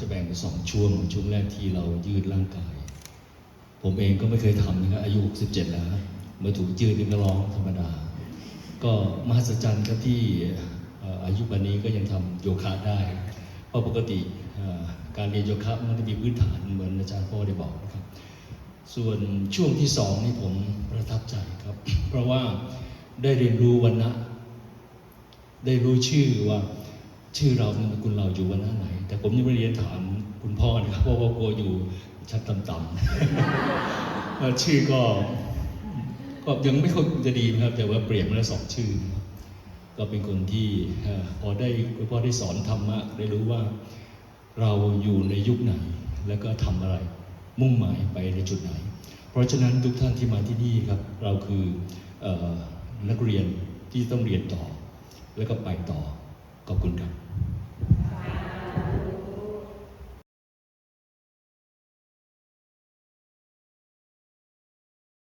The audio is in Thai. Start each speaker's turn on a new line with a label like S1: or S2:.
S1: จะแบ่งเป็นสองช่วง ช่วงแรกที่เรายืดร่างกาย ผมเองก็ไม่เคยทำนะครับอายุ 67 แล้วเมื่อถูกยืดนี่ก็ร้องธรรมดา ก็มหัศจรรย์ครับที่อายุวันนี้ก็ยังทำโยคะได้ เพราะปกติการเรียนโยคะมันจะมีพื้นฐานเหมือนอาจารย์พ่อได้บอกนะครับ ส่วนช่วงที่สองนี่ผมประทับใจครับ เพราะว่าได้เรียนรู้วันนะได้รู้ชื่อว่า ชื่อเรานามสกุลเราอยู่วันนะไหน แต่ผมยังไม่เรียนถามคุณพ่อนะครับเพราะว่ากลัวอยู่ชั้นต่ำๆชื่อก็ก็ยังไม่ค่อยจะดีนะครับ แต่ว่าเปลี่ยนมาแล้วสองชื่อ ก็เป็นคนที่พอได้คุณพ่อได้สอนธรรมะได้รู้ว่าเราอยู่ในยุคไหน แล้วก็ทำอะไร มุ่งหมายไปในจุดไหน เพราะฉะนั้นทุกท่านที่มาที่นี่ครับ เราคือออนักเรียนที่ต้องเรียนต่อ แล้วก็ไปต่อขอบคุณครับ